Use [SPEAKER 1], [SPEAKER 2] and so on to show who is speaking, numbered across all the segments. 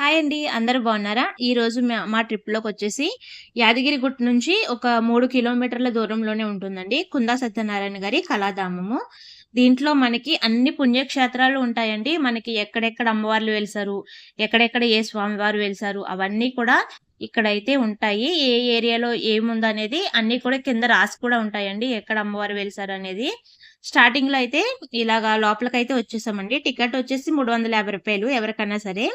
[SPEAKER 1] Hi అండి అందరు బాగున్నారా? ఈ రోజు మా- మా ట్రిప్లోకి వచ్చేసి యాదగిరిగుట్ట నుంచి ఒక మూడు కిలోమీటర్ల దూరంలోనే ఉంటుందండి. కుందా సత్యనారాయణ గారి కళాధామము. దీంట్లో మనకి అన్ని పుణ్యక్షేత్రాలు ఉంటాయండి. మనకి ఎక్కడెక్కడ అమ్మవార్లు వెలిసారు ఎక్కడెక్కడ ఏ స్వామివారు వెలిసారు అవన్నీ కూడా ఇక్కడైతే ఉంటాయి. ఏ ఏరియాలో ఏముంది అనేది అన్నీ కూడా కింద రాసి కూడా ఉంటాయండి. ఎక్కడ అమ్మవారు వెలిసారు అనేది స్టార్టింగ్లో అయితే ఇలాగా లోపలికైతే వచ్చేసామండి. టికెట్ వచ్చేసి మూడు వందల యాభై రూపాయలు ఎవరికైనా సరే.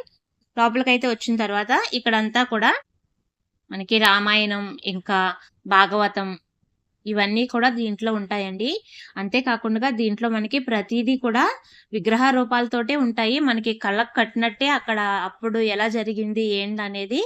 [SPEAKER 1] లోపలికైతే వచ్చిన తర్వాత ఇక్కడంతా కూడా మనకి రామాయణం ఇంకా భాగవతం ఇవన్నీ కూడా దీంట్లో ఉంటాయండి. అంతేకాకుండా దీంట్లో మనకి ప్రతిదీ కూడా విగ్రహ రూపాలతోటే ఉంటాయి. మనకి కళ్ళకు కట్టినట్టే అక్కడ అప్పుడు ఎలా జరిగింది ఏంటి అనేది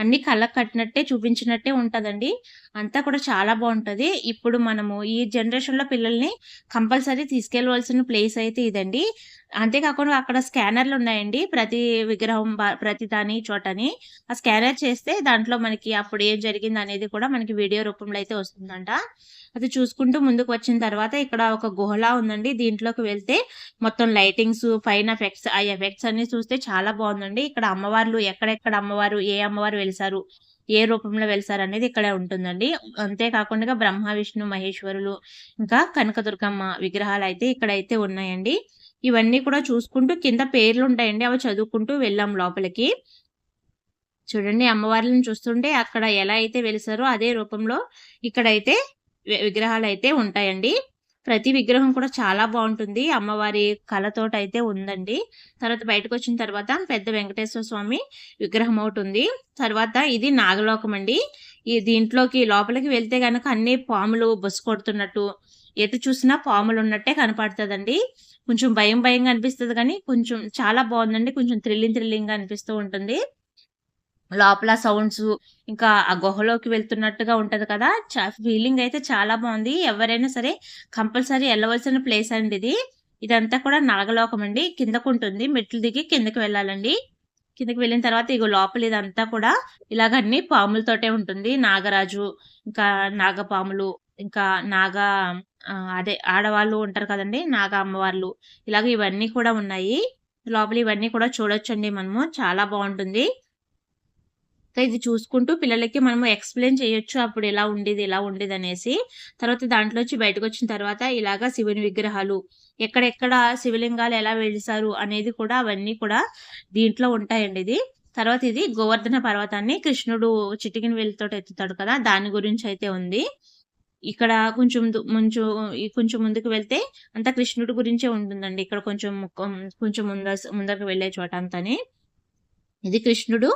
[SPEAKER 1] అన్ని కళ్ళకు కట్టినట్టే చూపించినట్టే ఉంటదండి. అంతా కూడా చాలా బాగుంటది. ఇప్పుడు మనము ఈ జనరేషన్లో పిల్లల్ని కంపల్సరీ తీసుకెళ్ళవలసిన ప్లేస్ అయితే ఇదండి. అంతేకాకుండా అక్కడ స్కానర్లు ఉన్నాయండి. ప్రతి విగ్రహం బా- ప్రతి దాని చోటని. ఆ స్కానర్ చేస్తే దాంట్లో మనకి అప్పుడు ఏం జరిగింది అనేది కూడా మనకి వీడియో రూపంలో అయితే వస్తుందంట. అది చూసుకుంటూ ముందుకు వచ్చిన తర్వాత ఇక్కడ ఒక గుహలా ఉందండి. దీంట్లోకి వెళ్తే మొత్తం లైటింగ్స్ పైన ఎఫెక్ట్స్ ఆ ఎఫెక్ట్స్ అన్ని చూస్తే చాలా బాగుందండి. ఇక్కడ అమ్మవార్లు ఎక్కడెక్కడ అమ్మవారు ఏ అమ్మవారు వెలిసారు. ఏ రూపంలో వెలిసారు అనేది ఇక్కడ ఉంటుందండి. అంతేకాకుండా బ్రహ్మ విష్ణు మహేశ్వరులు ఇంకా కనకదుర్గమ్మ విగ్రహాలు అయితే ఇక్కడైతే ఉన్నాయండి. ఇవన్నీ కూడా చూసుకుంటూ కింద పేర్లు ఉంటాయండి అవి చదువుకుంటూ వెళ్ళాం లోపలికి. చూడండి అమ్మవార్లను చూస్తుంటే అక్కడ ఎలా అయితే వెలిసారో అదే రూపంలో ఇక్కడైతే విగ్రహాలు అయితే ఉంటాయండి. ప్రతి విగ్రహం కూడా చాలా బాగుంటుంది. అమ్మవారి కళతోట అయితే ఉందండి. తర్వాత బయటకు వచ్చిన తర్వాత పెద్ద వెంకటేశ్వర స్వామి విగ్రహం ఒకటి ఉంది. తర్వాత ఇది నాగలోకం అండి. ఈ దీంట్లోకి లోపలికి వెళ్తే కనుక అన్ని పాములు బొస్సు కొడుతున్నట్టు ఎటు చూసినా పాములు ఉన్నట్టే కనపడుతుందండి. కొంచెం భయం భయంగా అనిపిస్తుంది కానీ కొంచెం చాలా బాగుందండి. కొంచెం థ్రిల్లింగ్ థ్రిల్లింగ్గా అనిపిస్తూ ఉంటుంది. లోపల సౌండ్స్ ఇంకా ఆ గుహలోకి వెళ్తున్నట్టుగా ఉంటుంది కదా. ఫీలింగ్ అయితే చాలా బాగుంది. ఎవరైనా సరే కంపల్సరీ వెళ్ళవలసిన ప్లేస్ అండి ఇది. ఇదంతా కూడా నాగలోకం అండి. కిందకు ఉంటుంది. మెట్లు దిగి కిందకి వెళ్ళాలండి. కిందకి వెళ్ళిన తర్వాత ఇగో లోపల ఇదంతా కూడా ఇలాగ అన్ని పాములతోటే ఉంటుంది. నాగరాజు ఇంకా నాగపాములు ఇంకా నాగ అదే ఆడవాళ్ళు ఉంటారు కదండి. నాగ అమ్మవార్లు. ఇలాగ ఇవన్నీ కూడా ఉన్నాయి. లోపల ఇవన్నీ కూడా చూడొచ్చండి మనము. చాలా బాగుంటుంది. సో ఇది చూసుకుంటూ పిల్లలకి మనము ఎక్స్ప్లెయిన్ చేయొచ్చు అప్పుడు ఎలా ఉండేది ఎలా ఉండేది అనేసి తర్వాత దాంట్లోంచి బయటకు వచ్చిన తర్వాత ఇలాగా శివుని విగ్రహాలు ఎక్కడెక్కడ శివలింగాలు ఎలా వెలిసారు అనేది కూడా అవన్నీ కూడా దీంట్లో ఉంటాయండి ఇది. తర్వాత ఇది గోవర్ధన పర్వతాన్ని కృష్ణుడు చిటికిన వేలితో ఎత్తుతాడు కదా దాని గురించి అయితే ఉంది. ఇక్కడ కొంచెం దు- కొంచెం ముందుకు వెళ్తే అంతా కృష్ణుడి గురించే ఉంటుందండి. ఇక్కడ కొంచెం కొంచెం ముంద ముందరకు వెళ్ళే చోట అంతని. ఇది కృష్ణుడు.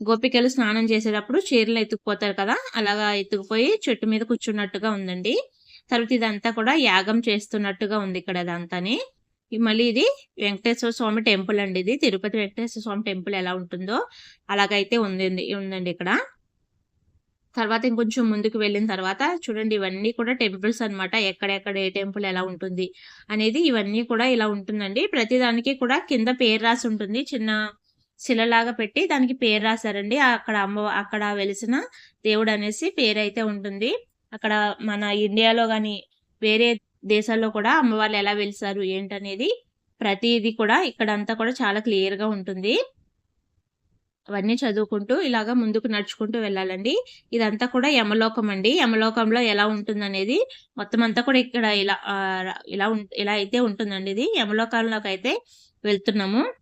[SPEAKER 1] గోపికలు స్నానం చేసేటప్పుడు చీరలు ఎత్తుకుపోతారు కదా అలాగా ఎత్తుకుపోయి చెట్టు మీద కూర్చున్నట్టుగా ఉందండి. తర్వాత ఇదంతా కూడా యాగం చేస్తున్నట్టుగా ఉంది ఇక్కడ అదంతాని. మళ్ళీ ఇది వెంకటేశ్వర స్వామి టెంపుల్ అండి ఇది. తిరుపతి వెంకటేశ్వర స్వామి టెంపుల్ ఎలా ఉంటుందో అలాగైతే ఉంది ఉందండి ఇక్కడ. తర్వాత ఇంకొంచెం ముందుకు వెళ్ళిన తర్వాత చూడండి ఇవన్నీ కూడా టెంపుల్స్ అన్నమాట. ఎక్కడెక్కడ ఏ టెంపుల్ ఎలా ఉంటుంది అనేది ఇవన్నీ కూడా ఇలా ఉంటుందండి. ప్రతి దానికి కూడా కింద పేరు రాసి ఉంటుంది. చిన్న శిలలాగా పెట్టి దానికి పేరు రాశారండి. అక్కడ అమ్మ అక్కడ వెలిసిన దేవుడు అనేసి పేరు అయితే ఉంటుంది. అక్కడ మన ఇండియాలో కానీ వేరే దేశాల్లో కూడా అమ్మవాళ్ళు ఎలా వెలిసారు ఏంటనేది ప్రతిదీ కూడా ఇక్కడ అంతా కూడా చాలా క్లియర్గా ఉంటుంది. అవన్నీ చదువుకుంటూ ఇలాగా ముందుకు నడుచుకుంటూ వెళ్ళాలండి. ఇదంతా కూడా యమలోకం అండి. యమలోకంలో ఎలా ఉంటుంది అనేది మొత్తం అంతా కూడా ఇక్కడ ఇలా ఇలా ఉం- ఇలా అయితే ఉంటుందండి ఇది. యమలోకంలోకి అయితే వెళ్తున్నాము.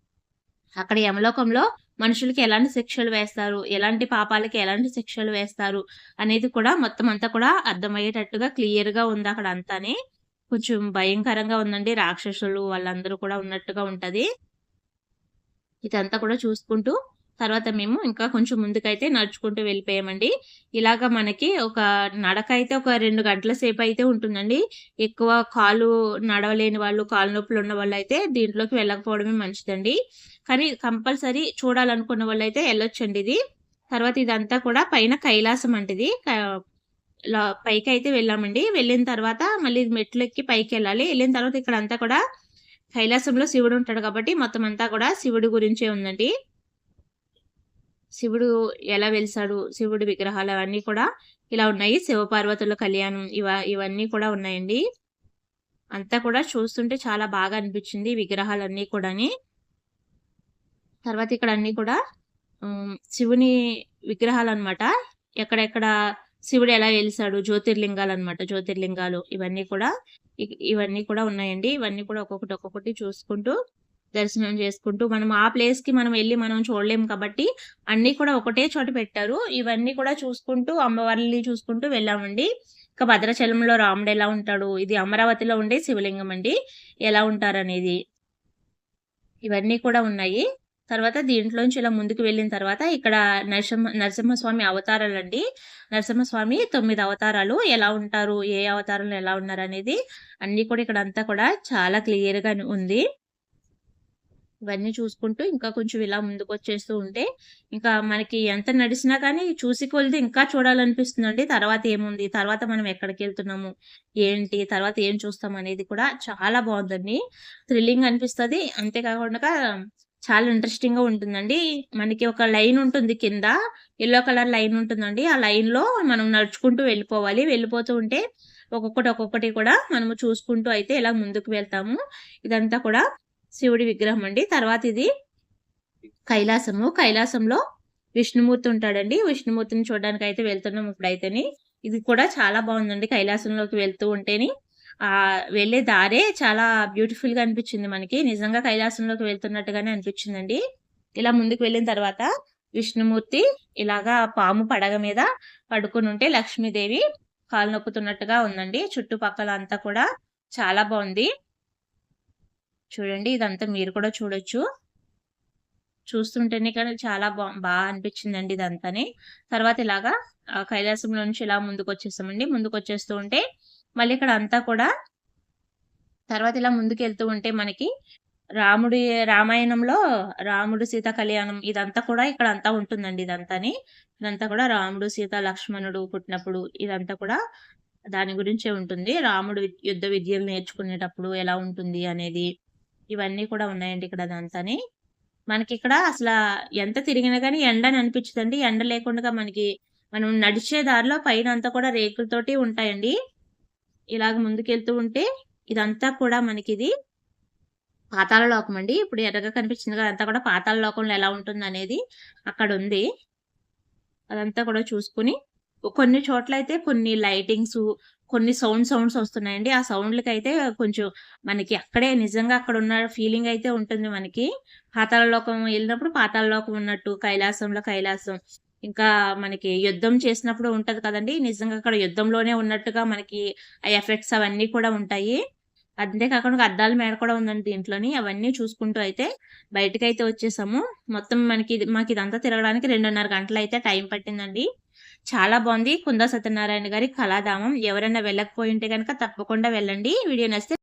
[SPEAKER 1] అక్కడ యమలోకంలో మనుషులకి ఎలాంటి శిక్షలు వేస్తారు? ఎలాంటి పాపాలకి ఎలాంటి శిక్షలు వేస్తారు? అనేది కూడా మొత్తం అంతా కూడా అర్థమయ్యేటట్టుగా క్లియర్గా ఉంది అక్కడ అంతానే. కొంచెం భయంకరంగా ఉందండి. రాక్షసులు వాళ్ళందరూ కూడా ఉన్నట్టుగా ఉంటది. ఇదంతా కూడా చూసుకుంటూ తర్వాత మేము ఇంకా కొంచెం ముందుకైతే నడుచుకుంటూ వెళ్ళిపోయామండి. ఇలాగా మనకి ఒక నడక అయితే ఒక రెండు గంటల సేపు అయితే ఉంటుందండి. ఎక్కువ కాలు నడవలేని వాళ్ళు కాలు నొప్పులు ఉన్న వాళ్ళు అయితే దీంట్లోకి వెళ్ళకపోవడమే మంచిదండి. కానీ కంపల్సరీ చూడాలనుకున్న వాళ్ళు అయితే వెళ్ళొచ్చండి ఇది. తర్వాత ఇదంతా కూడా పైన కైలాసం అంటిది. లా- పైకి అయితే వెళ్ళామండి. వెళ్ళిన తర్వాత మళ్ళీ మెట్లు ఎక్కి పైకి వెళ్ళాలి వెళ్ళిన తర్వాత ఇక్కడ అంతా కూడా కైలాసంలో శివుడు ఉంటాడు కాబట్టి మొత్తం అంతా కూడా శివుడి గురించే ఉందండి. శివుడు ఎలా వెలిసాడు శివుడి విగ్రహాలు అవన్నీ కూడా ఇలా ఉన్నాయి శివపార్వతుల కళ్యాణం ఇవ ఇవన్నీ కూడా ఉన్నాయండి అంతా కూడా చూస్తుంటే చాలా బాగా అనిపించింది విగ్రహాలన్నీ కూడాని తర్వాత ఇక్కడ అన్ని కూడా శివుని విగ్రహాలు అనమాట ఎక్కడెక్కడ శివుడు ఎలా వెలిసాడు జ్యోతిర్లింగాలనమాట. జ్యోతిర్లింగాలు ఇవన్నీ కూడా ఇవన్నీ కూడా ఉన్నాయండి. ఇవన్నీ కూడా ఒక్కొక్కటి, ఒక్కొక్కటి చూసుకుంటూ దర్శనం చేసుకుంటూ మనం ఆ ప్లేస్కి మనం వెళ్ళి మనం చూడలేము కాబట్టి అన్నీ కూడా ఒకటే చోట పెట్టారు. ఇవన్నీ కూడా చూసుకుంటూ అమ్మవారిని చూసుకుంటూ వెళ్ళామండి. ఇక భద్రాచలంలో రాముడు ఎలా ఉంటాడు, ఇది అమరావతిలో ఉండే శివలింగం అండి. ఎలా ఉంటారనేది. ఇవన్నీ కూడా ఉన్నాయి. తర్వాత దీంట్లోంచి ఇలా ముందుకు వెళ్ళిన తర్వాత ఇక్కడ నరసింహ నరసింహస్వామి అవతారాలండి. నరసింహస్వామి తొమ్మిది అవతారాలు. ఎలా ఉంటారు, ఏ అవతారంలో ఎలా ఉన్నారు అనేది అన్నీ కూడా ఇక్కడ అంతా కూడా చాలా క్లియర్‌గా ఉంది. ఇవన్నీ చూసుకుంటూ ఇంకా కొంచెం ఇలా ముందుకు వచ్చేస్తూ ఉంటే, ఇంకా మనకి ఎంత నడిచినా కానీ చూసి కొలిది ఇంకా చూడాలనిపిస్తుందండి. తర్వాత ఏముంది, తర్వాత మనం ఎక్కడికి వెళ్తున్నాము ఏంటి, తర్వాత ఏం చూస్తాం అనేది కూడా చాలా బాగుందండి థ్రిల్లింగ్ అనిపిస్తుంది అంతే కాకుండా చాలా ఇంట్రెస్టింగ్‌గా ఉంటుందండి. మనకి ఒక లైన్ ఉంటుంది కింద. ఎల్లో కలర్ లైన్ ఉంటుందండి. ఆ లైన్లో మనం నడుచుకుంటూ వెళ్ళిపోవాలి. వెళ్ళిపోతూ ఉంటే ఒక్కొక్కటి, ఒక్కొక్కటి కూడా మనము చూసుకుంటూ అయితే ఇలా ముందుకు వెళ్తాము. ఇదంతా కూడా శివుడి విగ్రహం అండి. తర్వాత ఇది కైలాసము. కైలాసంలో విష్ణుమూర్తి ఉంటాడండి. విష్ణుమూర్తిని చూడడానికైతే వెళ్తున్నాం ఇప్పుడైతేని. ఇది కూడా చాలా బాగుందండి కైలాసంలోకి వెళ్తూ ఉంటేని ఆ వెళ్ళే దారే చాలా బ్యూటిఫుల్గా అనిపించింది మనకి. నిజంగా కైలాసంలోకి వెళ్తున్నట్టుగానే అనిపించిందండి. ఇలా ముందుకు వెళ్ళిన తర్వాత విష్ణుమూర్తి ఇలాగా పాము పడగ మీద పడుకుని ఉంటే లక్ష్మీదేవి కాలు నొక్కుతున్నట్టుగా ఉందండి. చుట్టుపక్కల అంతా కూడా చాలా బాగుంది చూడండి ఇదంతా మీరు కూడా చూడొచ్చు. చూస్తుంటేనే కానీ చాలా బా బా అనిపించిందండి ఇదంతాని. తర్వాత ఇలాగా కైలాసంలో నుంచి ఇలా ముందుకు వచ్చేసామండి ముందుకు వచ్చేస్తూ ఉంటే మళ్ళీ ఇక్కడ అంతా కూడా తర్వాత ఇలా ముందుకు వెళ్తూ ఉంటే మనకి రాముడి రామాయణంలో రాముడు, సీత కళ్యాణం ఇదంతా కూడా ఇక్కడ అంతా ఉంటుందండి ఇదంతాని. ఇదంతా కూడా రాముడు, సీత, లక్ష్మణుడు పుట్టినప్పుడు ఇదంతా కూడా దాని గురించే ఉంటుంది. రాముడు యుద్ధ విద్యలు నేర్చుకునేటప్పుడు ఎలా ఉంటుంది అనేది. ఇవన్నీ కూడా ఉన్నాయండి ఇక్కడ అదంతాని. మనకిక్కడ అసలు ఎంత తిరిగినా కానీ ఎండ అని అనిపించదండి. ఎండ లేకుండా మనకి మనం నడిచే దారిలో పైన అంతా కూడా రేకులతోటి ఉంటాయండి. ఇలాగ ముందుకెళ్తూ ఉంటే ఇదంతా కూడా మనకి ఇది పాతాల లోకం అండి. ఇప్పుడు ఎర్రగా కనిపించింది కదా! అంతా కూడా పాతాల లోకంలో ఎలా ఉంటుంది అనేది అక్కడ ఉంది అదంతా కూడా చూసుకొని కొన్ని చోట్ల అయితే కొన్ని లైటింగ్స్ కొన్ని సౌండ్ సౌండ్స్ వస్తున్నాయండి. ఆ సౌండ్లకి అయితే కొంచెం మనకి అక్కడే నిజంగా అక్కడ ఉన్న ఫీలింగ్ అయితే ఉంటుంది మనకి. పాతాళలోకం వెళ్ళినప్పుడు పాతాళలోకం ఉన్నట్టు, కైలాసంలో కైలాసం. ఇంకా మనకి యుద్ధం చేసినప్పుడు ఉంటది కదండి నిజంగా అక్కడ యుద్ధంలోనే ఉన్నట్టుగా మనకి ఆ ఎఫెక్ట్స్ అవన్నీ కూడా ఉంటాయి. అంతేకాకుండా అద్దాల మేడ కూడా ఉందండి దీంట్లోని. అవన్నీ చూసుకుంటూ అయితే బయటికైతే వచ్చేసాము. మొత్తం మనకి ఇది ఇదంతా తిరగడానికి రెండున్నర గంటలు అయితే టైం పట్టిందండి. చాలా బాగుంది కుందా సత్యనారాయణ గారి కళాధామం. ఎవరైనా వెళ్ళకపోయుంటే గనక తప్పకుండా వెళ్ళండి. వీడియో నచ్చితే